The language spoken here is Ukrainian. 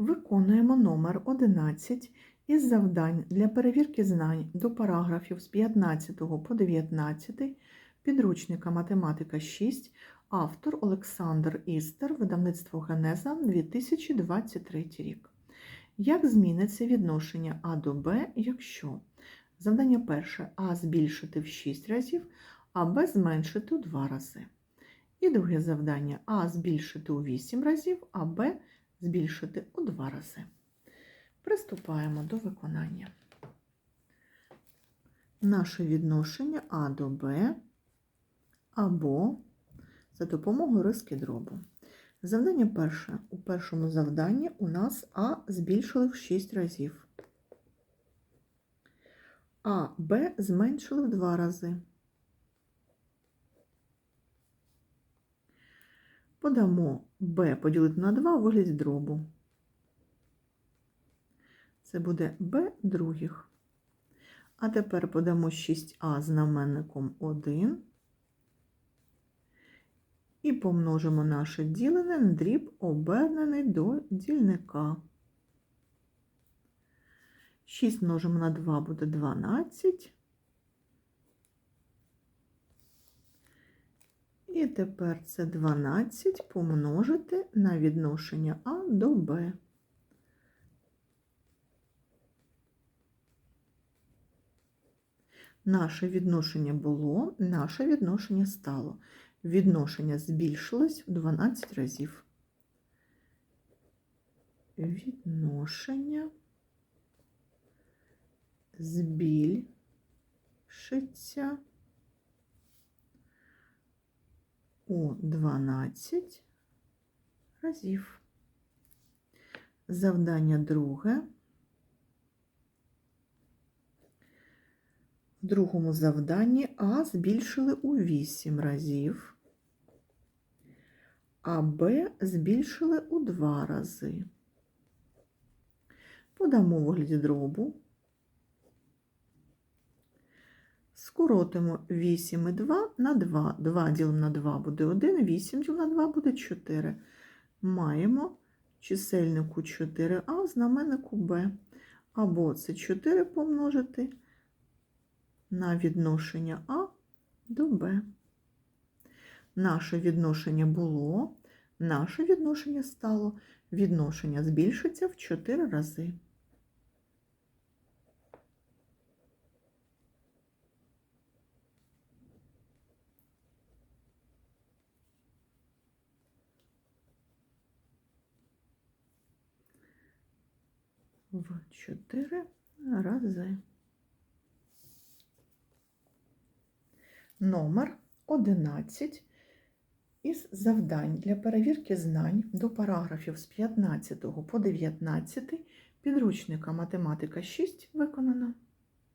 Виконуємо номер 11 із завдань для перевірки знань до параграфів з 15 по 19 підручника Математика 6, автор Олександр Істер, видавництво Генеза 2023 рік. Як зміниться відношення А до Б, якщо завдання перше А збільшити в 6 разів, а Б зменшити у 2 рази. І друге завдання А збільшити у 8 разів, а Б збільшити у 2 рази. Приступаємо до виконання. Наше відношення А до Б або за допомогою риски дробу. Завдання перше. У першому завданні у нас А збільшили в 6 разів, а Б зменшили в 2 рази. Подамо b поділити на 2 у вигляді дробу. Це буде b других. А тепер подамо 6а знаменником 1 і помножимо наше ділене на дріб, обернений до дільника. 6 множимо на 2 буде 12. І тепер це 12 помножити на відношення А до Б. Наше відношення було, наше відношення стало. Відношення збільшилось в 12 разів. Відношення збільшиться у 12 разів. Завдання друге. В другому завданні А збільшили у 8 разів, а Б збільшили у 2 рази. Подамо вигляді дробу. Скоротимо 8 і 2 на 2. 2 ділимо на 2 буде 1, 8 ділимо на 2 буде 4. Маємо чисельнику 4а, знаменнику b. Або це 4 помножити на відношення А до Б. Наше відношення було, наше відношення стало, відношення збільшиться в 4 рази. В 4 рази. Номер 11 із завдань для перевірки знань до параграфів з 15 по 19 підручника Математика 6 виконано.